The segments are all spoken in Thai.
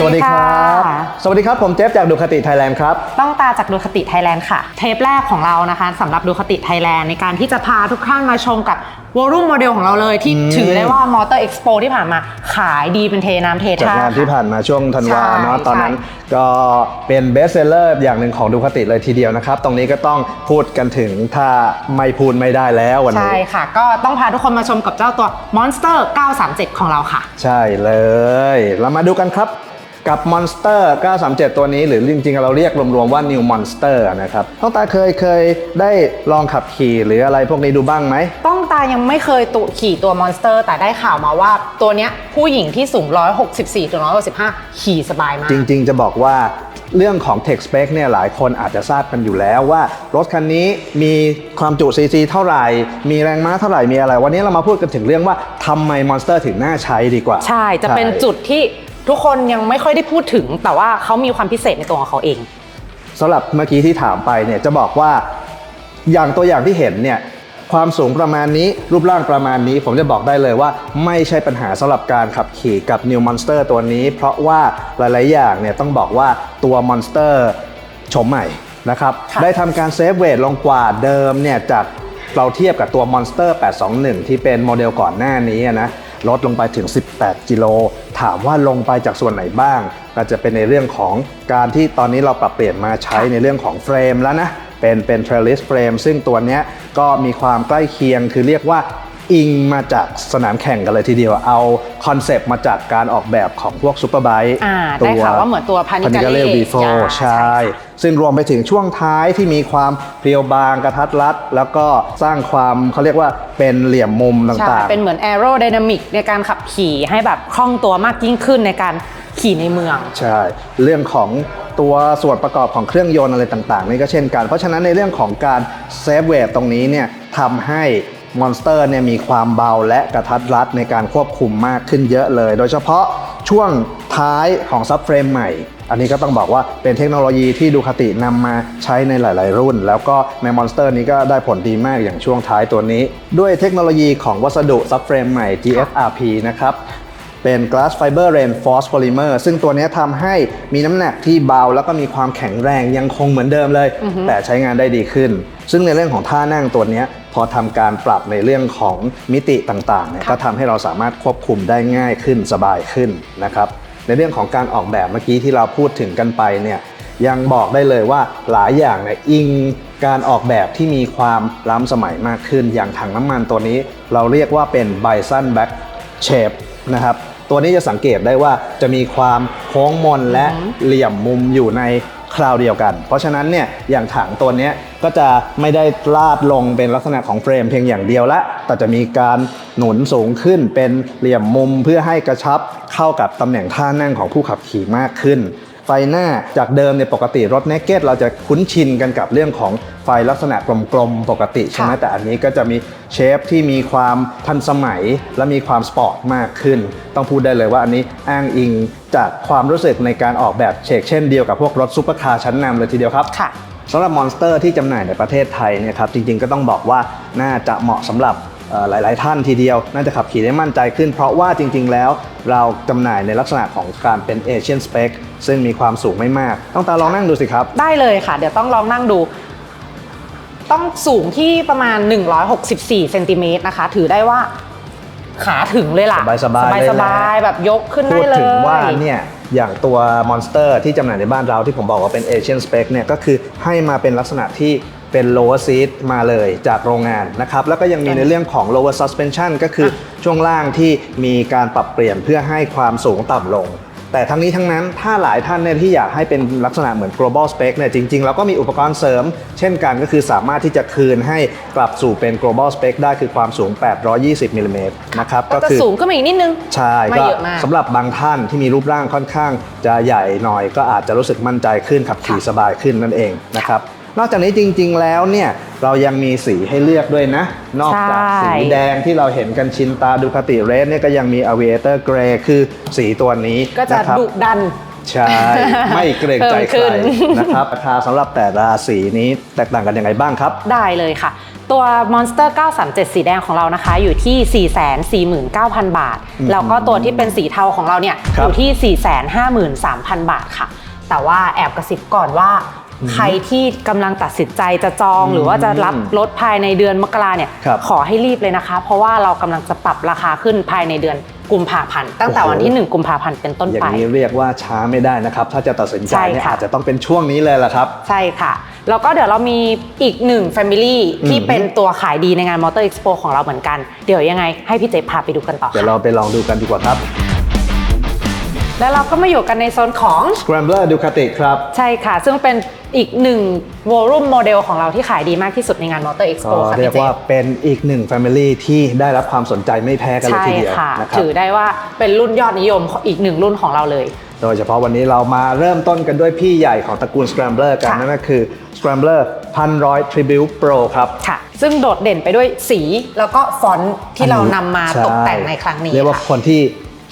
สวัสดีครับ สวัสดีครับ ผมเจฟจากดูคติไทยแลนด์ครับ ต้องตาจากดูคติไทยแลนด์ค่ะ เทปแรกของเรานะคะสำหรับดูคติไทยแลนด์ในการที่จะพาทุกท่านมาชมกับวอลุ่มโมเดลของเราเลยที่อืมถือได้ว่ามอเตอร์เอ็กซ์โปที่ผ่านมาขายดีเป็นเทน้ำเทจากท่างานที่ค่ะผ่านมาช่วงธันวาใช่เนาะตอนนั้นใช่ก็เป็นเบสเซลเลอร์อย่างหนึ่งของดูคติเลยทีเดียวนะครับ ตรงนี้ก็ต้องพูดกันถึงถ้าไม่พูดไม่ได้แล้ววันใช่นี้ค่ะ ก็ต้องพาทุกคนมาชมกับเจ้าตัว Monster 937 ของเราค่ะ ใช่เลย เรามาดูกันครับ กับ Monster 937 ตัวนี้หรือจริงๆ เราเรียกรวมๆว่า New Monster นะครับต้องตาเคยเคยได้ลองขับขี่หรืออะไรพวกนี้ดูบ้างไหม ต้องตายังไม่เคยตุขี่ตัว Monster แต่ได้ข่าวมาว่าตัวเนี้ยผู้หญิงที่สูง 164ถึง165 ขี่สบายมาก จริงๆ จะบอกว่าเรื่องของ Tech Spec เนี่ยหลายคนอาจจะทราบกันอยู่แล้วว่า รถคันนี้มีความจุ CC เท่าไหร่ มีแรงม้าเท่าไหร่ มีอะไร วันนี้เรามาพูดกันถึงเรื่องว่าทำไม Monster ถึงน่าใช้ดีกว่า ใช่ จะเป็นจุดที่ ทุกคนยังไม่ค่อยได้พูดถึง แต่ว่าเขามีความพิเศษในตัวของเขาเองสำหรับเมื่อกี้ที่ถามไปเนี่ยจะบอกว่าอย่างตัวอย่างที่เห็นเนี่ยความสูงประมาณนี้รูปร่างประมาณนี้ ผมจะบอกได้เลยว่าไม่ใช่ปัญหาสำหรับการขับขี่กับ New Monster ตัวนี้ เพราะว่าหลาย ๆ อย่างเนี่ยต้องบอกว่าตัว Monster โฉมใหม่นะครับค่ะได้ทำการเซฟเวทลงกว่าเดิมเนี่ยจากเราเทียบกับตัว Monster 821 ที่เป็นโมเดลก่อนหน้านี้อะนะ ลดลงไปถึง 18 กิโล ถามว่าลงไปจากส่วนไหนบ้าง ก็จะเป็นในเรื่องของการที่ตอนนี้เราปรับเปลี่ยนมาใช้ในเรื่องของเฟรมแล้วนะเป็นเป็น trellis frame ซึ่งตัวนี้ก็มีความใกล้เคียงคือเรียกว่า อิงมาจากสนามแข่งกันเลยทีเดียว เอาคอนเซปต์มาจากการออกแบบของพวกซูเปอร์ไบค์อ่าได้ข่าวว่าเหมือนตัว Panigale Panigale V4 อ่าใช่ใช่ ซึ่งรวมไปถึงช่วงท้ายที่มีความเพรียวบางกระทัดรัด แล้วก็สร้างความเขาเรียกว่าเป็นเหลี่ยมมุมใช่ต่างเป็นเหมือน aerodynamic ในการขับขี่ให้แบบคล่องตัวมากยิ่งขึ้นในการขี่ในเมืองๆใช่ เรื่องของตัวส่วนประกอบของเครื่องยนต์อะไรต่างๆนี่ก็เช่นกัน เพราะฉะนั้นในเรื่องของการเซฟเวทตรงนี้เนี่ยทำให้ มอนสเตอร์เนี่ยมีความเบาและกระทัดรัดในการควบคุมมากขึ้นเยอะเลย โดยเฉพาะช่วงท้ายของซับเฟรมใหม่ อันนี้ก็ต้องบอกว่าเป็นเทคโนโลยีที่ดูคตินำมาใช้ในหลาย ๆ รุ่น แล้วก็ในมอนสเตอร์นี้ก็ได้ผลดีมากอย่างช่วงท้ายตัวนี้ ด้วยเทคโนโลยีของวัสดุซับเฟรมใหม่ GFRP นะครับ เป็น Glass Fiber Reinforced Polymer ซึ่งตัวเนี้ยทำให้มีน้ำหนักที่เบา แล้วก็มีความแข็งแรงยังคงเหมือนเดิมเลย แต่ใช้งานได้ดีขึ้น ซึ่งในเรื่องของท่านั่งตัวเนี้ยพอทำการปรับในเรื่องของมิติต่างๆเนี่ยค่ะก็ทำให้เราสามารถควบคุมได้ง่ายขึ้นสบายขึ้นนะครับในเรื่องของการออกแบบเมื่อกี้ที่เราพูดถึงกันไปเนี่ยยังบอกได้เลยว่าหลายอย่างเนี่ยอิงการออกแบบที่มีความล้ำสมัยมากขึ้น อย่างถังน้ำมันตัวนี้ เราเรียกว่าเป็น Bison Back Shape นะครับ ตัวนี้จะสังเกตได้ว่าจะมีความโค้งมนและเหลี่ยมมุมอยู่ในคราวเดียวกัน เพราะฉะนั้นเนี่ยอย่างถังตัวนี้ก็จะไม่ได้ลาดลงเป็นลักษณะของเฟรมเพียงอย่างเดียวละ แต่จะมีการหนุนสูงขึ้นเป็นเหลี่ยมมุมเพื่อให้กระชับเข้ากับตำแหน่งท่านั่งของผู้ขับขี่มากขึ้น ไฟหน้าจากเดิมในยปกติรถเนกเก็ตเราจะคุ้นชินกันกับเรื่องของไฟลักษณะกลมๆปกติใช่ไหมค่ะแต่อันนี้ก็จะมีเชฟที่มีความทันสมัยและมีความสปอร์ตมากขึ้น ต้องพูดได้เลยว่าอันนี้อ้างอิงจากความรู้สึกในการออกแบบเชกเช่นเดียวกับพวกรถซุปเปอร์คาร์ชั้นนำเลยทีเดียวครับค่ะสำหรับมอนสเตอร์ที่จำหน่ายในประเทศไทยเนี่ยครับจริงๆก็ต้องบอกว่าน่าจะเหมาะสำหรับเอ่อ หลาย ๆ ท่านทีเดียว น่าจะขับขี่ได้มั่นใจขึ้น เพราะว่าจริง ๆ แล้วเราจำหน่ายในลักษณะของการเป็นเอเชียนสเปคซึ่งมีความสูงไม่มาก ต้องตาลองนั่งดูสิครับ ได้เลยค่ะ เดี๋ยวต้องลองนั่งดู ต้องสูงที่ประมาณ 164เซนติเมตรนะคะ ถือได้ว่าขาถึงเลยล่ะ สบายๆเลยแหละสบายๆแบบยกขึ้นพูได้ดเลยถึงว่าเนี่ยอย่างตัวมอนสเตอร์ที่จำหน่ายในบ้านเราที่ผมบอกว่าเป็นเอเชียนสเปคเนี่ยก็คือให้มาเป็นลักษณะที่ เป็น lower seat มาเลยจากโรงงานนะครับ แล้วก็ยังมีในเรื่องของ lower suspension ก็คือช่วงล่างที่มีการปรับเปลี่ยนเพื่อให้ความสูงต่ำลง แต่ทั้งนี้ทั้งนั้นถ้าหลายท่านเนี่ยที่อยากให้เป็นลักษณะเหมือน global spec เนี่ยจริงๆ เราก็มีอุปกรณ์เสริม เช่นกันก็คือสามารถที่จะคืนให้กลับสู่เป็น global spec ได้คือความสูง 820มิลลิเมตรนะครับก็จะคือสูงขึ้นมาอีกนิดนึง ใช่ไม่ก็เยอะมากสำหรับบางท่านที่มีรูปร่างค่อนข้างจะใหญ่หน่อย ก็อาจจะรู้สึกมั่นใจขึ้นขับขี่สบายขึ้นนั่นเองนะครับ นอกจากนี้จริง ๆ แล้วเนี่ยเรายังมีสีให้เลือกด้วยนะ นอกจากใช่สีแดงที่เราเห็นกันชินตาดูคติเรสเนี่ยก็ยังมี Aviator Grey คือสีตัวนี้ก็จะนะครับ ดุดัน ใช่ ไม่เกรงใจใคเพิ่รมขึ้น นะครับราคาสำหรับแต่ละสีนี้แตกต่างกันยังไงบ้างครับ ได้เลยค่ะ ตัว Monster 937 สีแดงของเรานะคะ อยู่ที่ 449,000 บาท อืมแล้วก็ตัวที่เป็นสีเทาของเราเนี่ย ครัอบ ยู่ที่ 453,000 บาทค่ะ แต่ว่าแอบกระซิบก่อนว่า ใครที่กำลังตัดสินใจจะจองหรือว่าจะรับรถภายในเดือนมกราเนี่ยครับขอให้รีบเลยนะคะ เพราะว่าเรากำลังจะปรับราคาขึ้นภายในเดือนกุมภาพันธ์ตั้งแต่โอ้โหวันที่ 1 กุมภาพันธ์เป็นต้นอย่าไปงนี้เรียกว่าช้าไม่ได้นะครับ ถ้าจะตัดสินใจใช่เนี่ยค่ะอาจจะต้องเป็นช่วงนี้เลยล่ะครับ ใช่ค่ะ แล้วก็เดี๋ยวเรามีอีกหนึ่ง Family ที่อืมเป็นตัวขายดีในงาน Motor Expo ของเราเหมือนกัน เดี๋ยวยังไงให้พี่เจพาไปดูกันต่อ เดี๋ยวค่ะเราไปลองดูกันดีกว่าครับ แล้วเราก็มาอยู่กันในโซนของ Scrambler Ducati ครับ ใช่ค่ะ ซึ่งเป็นอีกหนึ่ง Volume Model ของเราที่ขายดีมากที่สุดในงาน Motor ก็ Expo ค่ะเรียกพี่เจว่าเป็นอีกหนึ่ง Family ที่ได้รับความสนใจไม่แพ้กันเลยใช่ทีเดียวค่ะนะครับถือได้ว่าเป็นรุ่นยอดนิยมของอีกหนึ่งรุ่นของเราเลย โดยเฉพาะวันนี้เรามาเริ่มต้นกันด้วยพี่ใหญ่ของตระกูล Scrambler กันค่ะนั่นก็คือ Scrambler 1,100 Tribute Pro ครับค่ะซึ่งโดดเด่นไปด้วยสีแล้วก็ฟอนต์ที่เรานำมาใช่ตกแต่งในครั้งนี้เรียกว่าค่ะคนที่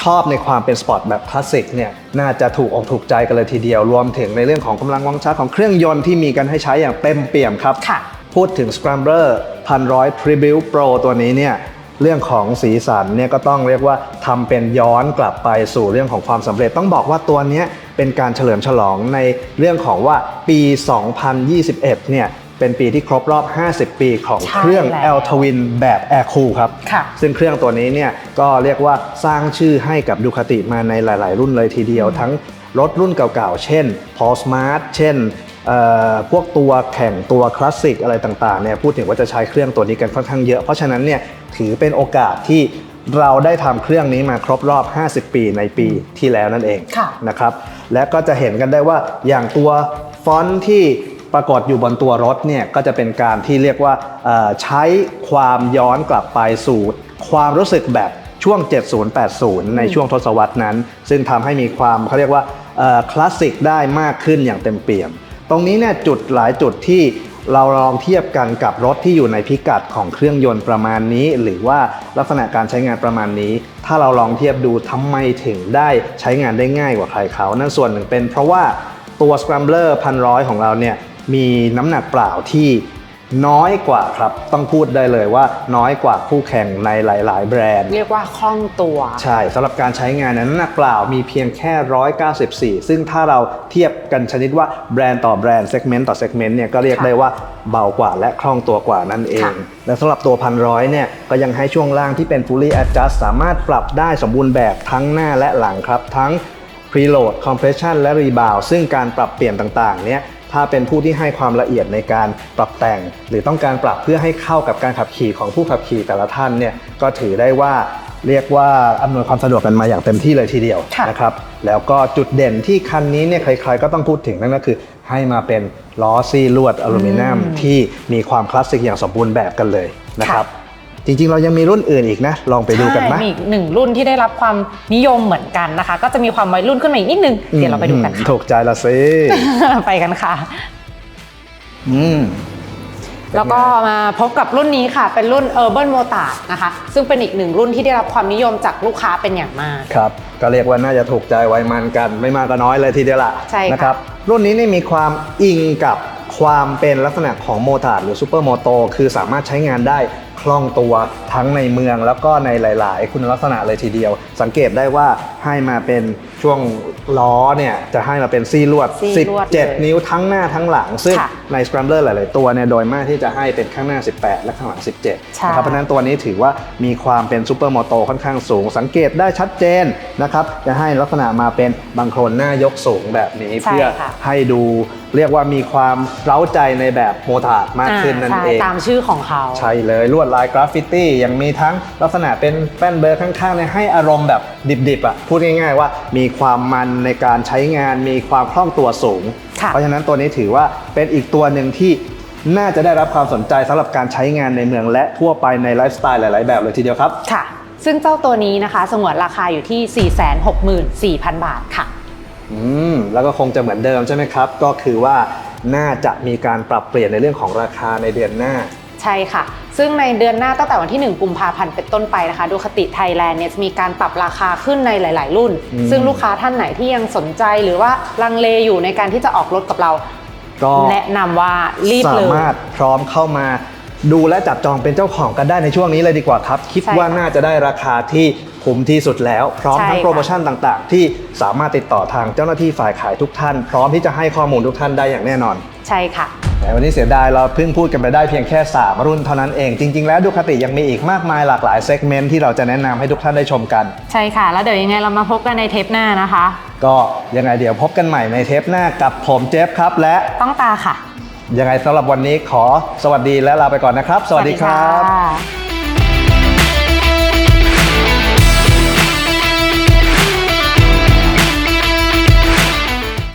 ชอบในความเป็นสปอร์ตแบบคลาสสิกเนี่ยน่าจะถูกอกถูกใจกันเลยทีเดียว รวมถึงในเรื่องของกำลังวังชาร์จของเครื่องยนต์ที่มีกันให้ใช้อย่างเต็มเปี่ยมครับ ค่ะ พูดถึง Scrambler 1,100 Tribute Pro ตัวนี้เนี่ยเรื่องของสีสันเนี่ยก็ต้องเรียกว่าทำเป็นย้อนกลับไปสู่เรื่องของความสำเร็จ ต้องบอกว่าตัวเนี้ยเป็นการเฉลิมฉลองในเรื่องของว่าปี 2021 เนี่ย เป็นปีที่ครบรอบ 50 ปีของใช่เครื่อง แล้ว L Twin แบบ Air Cool ครับ ค่ะ ซึ่งเครื่องตัวนี้เนี่ยก็เรียกว่าสร้างชื่อให้กับดูคาติมาในหลาย ๆ รุ่นเลยทีเดียว ทั้งรถรุ่นเก่าๆ เช่น Paul Smart เช่นเอ่อพวกตัวแข่งตัวคลาสสิกอะไรต่างๆเนี่ยพูดถึงว่าจะใช้เครื่องตัวนี้กันค่อนข้างเยอะ เพราะฉะนั้นเนี่ยถือเป็นโอกาสที่เราได้ทำเครื่องนี้มาครบรอบ 50 ปีในปีที่แล้วนั่นเองค่ะ นะครับและก็จะเห็นกันได้ว่าอย่างตัวฟอนต์ที่ ปรากฏอยู่บนตัวรถเนี่ยก็จะเป็นการที่เรียกว่าเอ่อใช้ความย้อนกลับไปสู่ความรู้สึกแบบช่วง 70-80 ในช่วงทศวรรษนั้น ซึ่งทำให้มีความเขาเรียกว่าเอ่อคลาสสิกได้มากขึ้นอย่างเต็มเปี่ยม ตรงนี้เนี่ยจุดหลายจุดที่เราลองเทียบกันกับรถที่อยู่ในพิกัดของเครื่องยนต์ประมาณนี้ หรือว่าลักษณะการใช้งานประมาณนี้ ถ้าเราลองเทียบดูทำไมถึงได้ใช้งานได้ง่ายกว่าใครเขา นั่นส่วนหนึ่งเป็นเพราะว่าตัว Scrambler 1,100ของเราเนี่ย มีน้ำหนักเปล่าที่น้อยกว่าครับ ต้องพูดได้เลยว่าน้อยกว่าคู่แข่งในหลาย ๆ แบรนด์ เรียกว่าคล่องตัว ใช่สำหรับการใช้งานนั้นน้ำหนักเปล่ามีเพียงแค่ 194 ซึ่งถ้าเราเทียบกันชนิดว่าแบรนด์ต่อแบรนด์เซกเมนต์ต่อเซกเมนต์เนี่ยก็เรียกค่ะได้ว่าเบากว่าและคล่องตัวกว่านั่นเองค่ะและสำหรับตัวพันร้อยเนี่ยก็ยังให้ช่วงล่างที่เป็น fully adjust สามารถปรับได้สมบูรณ์แบบทั้งหน้าและหลังครับ ทั้ง preload compression และ rebound ซึ่งการปรับเปลี่ยนต่าง ๆ เนี่ย ถ้าเป็นผู้ที่ให้ความละเอียดในการปรับแต่ง หรือต้องการปรับเพื่อให้เข้ากับการขับขี่ของผู้ขับขี่แต่ละท่านเนี่ยก็ถือได้ว่าเรียกว่าอำนวยความสะดวกกันมาอย่างเต็มที่เลยทีเดียวค่ะนะครับแล้วก็จุดเด่นที่คันนี้เนี่ยใครๆก็ต้องพูดถึงนั่นก็คือให้มาเป็นล้อซี่ลวดอลูมิเนียมที่มีความคลาสสิกอย่างสมบูรณ์แบบกันเลยนะครับ จริงๆ เรายังมีรุ่นอื่นอีกนะ ลองไปดูกันไหมใช่มีอีกหนึ่งรุ่นที่ได้รับความนิยมเหมือนกันนะคะ ก็จะมีความวัยรุ่นขึ้นมาอีกนิดนึง เดี๋ยวเราไปดูกันอืมค่ะ ถูกใจละสิ ไปกันค่ะ อืม แล้วก็มาพบกับรุ่นนี้ค่ะ เป็นรุ่น Urban m o t a r นะคะ ซึ่งเป็นอีกหนึ่งรุ่นที่ได้รับความนิยมจากลูกค้าเป็นอย่างมาก ครับ ก็เรียกว่าน่าจะถูกใจไวยมันกัน ไม่มากก็น้อยเลยทีเดียวละใช่ค่ะ นะครับ รุ่นนี้นี่มีความอิงกับความเป็นลักษณะของโมตาร์ดหรือซูเปอร์โมโต คือสามารถใช้งานได้ คล่องตัวทั้งในเมืองแล้วก็ในหลาย ๆ คุณลักษณะเลยทีเดียว สังเกตได้ว่าให้มาเป็นช่วงล้อเนี่ยจะให้มาเป็นซี่ลวด ซี่ลวดเลย17 นิ้วทั้งหน้าทั้งหลัง ซึ่งค่ะใน Scrambler หลาย ๆ ตัวเนี่ยโดยมากที่จะให้เป็นข้างหน้า 18 และข้างหลัง17ใช่นะครับเพราะฉะนั้นตัวนี้ถือว่ามีความเป็นซูเปอร์โมโตค่อนข้างสูง สังเกตได้ชัดเจนนะครับจะให้ลักษณะมาเป็นบางโครนหน้ายกสูงแบบนี้ใช่เพื่อค่ะ ให้ดูเรียกว่ามีความเร้าใจในแบบโมทาร์ดมากขึ้นนั่นใช่เอง ตามชื่อของเขา ใช่เลยลวดลายกราฟฟิตี้ยังมีทั้งลักษณะเป็นแป้นเบอร์ข้างๆเนี่ยให้อารมณ์แบบดิบๆอะพูดง่ายๆว่ามีความมันในการใช้งานมีความคล่องตัวสูง ค่ะ เพราะฉะนั้นตัวนี้ถือว่าเป็นอีกตัวหนึ่งที่น่าจะได้รับความสนใจสำหรับการใช้งานในเมืองและทั่วไปในไลฟ์สไตล์หลาย ๆ แบบเลยทีเดียวครับ ค่ะ ซึ่งเจ้าตัวนี้นะคะ สงวนราคาอยู่ที่ 464,000 บาทค่ะ อืมแล้วก็คงจะเหมือนเดิมใช่ไหมครับ ก็คือว่าน่าจะมีการปรับเปลี่ยนในเรื่องของราคาในเดือนหน้า ใช่ค่ะ ซึ่งในเดือนหน้าตั้งแต่วันที่ 1 กุมภาพันธ์เป็นต้นไปนะคะดูคติไทยแลนด์เนี่ยจะมีการปรับราคาขึ้นในหลาย ๆ รุ่นอืมซึ่งลูกค้าท่านไหนที่ยังสนใจหรือว่าลังเลอยู่ในการที่จะออกรถกับเรา ก็แนะนำว่ารีบสาเลยมารถพร้อมเข้ามาดูและจับจองเป็นเจ้าของกันได้ในช่วงนี้เลยดีกว่าครับ คิดใช่ค่ะว่าน่าจะได้ราคาที่คุ้มที่สุดแล้ว พร้อมทั้งใช่ค่ะโปรโมชั่นต่างๆ ที่สามารถติดต่อทางเจ้าหน้าที่ฝ่ายขายทุกท่าน พร้อมที่จะให้ข้อมูลทุกท่านได้อย่างแน่นอน ใช่ค่ะ แต่วันนี้เสียดายเราเพิ่งพูดกันไปได้เพียงแค่ 3 รุ่นเท่านั้นเอง จริง ๆ แล้วดูคติยังมีอีกมากมายหลากหลายเซกเมนต์ที่เราจะแนะนำให้ทุกท่านได้ชมกัน ใช่ค่ะ แล้วเดี๋ยวยังไงเรามาพบกันในเทปหน้านะคะ ก็ยังไงเดี๋ยวพบกันใหม่ในเทปหน้ากับผมเจฟครับ และต้องตาค่ะยังไงสำหรับวันนี้ขอสวัสดีและลาไปก่อนนะครับ สวัสดีครับสวัสดีค่ะ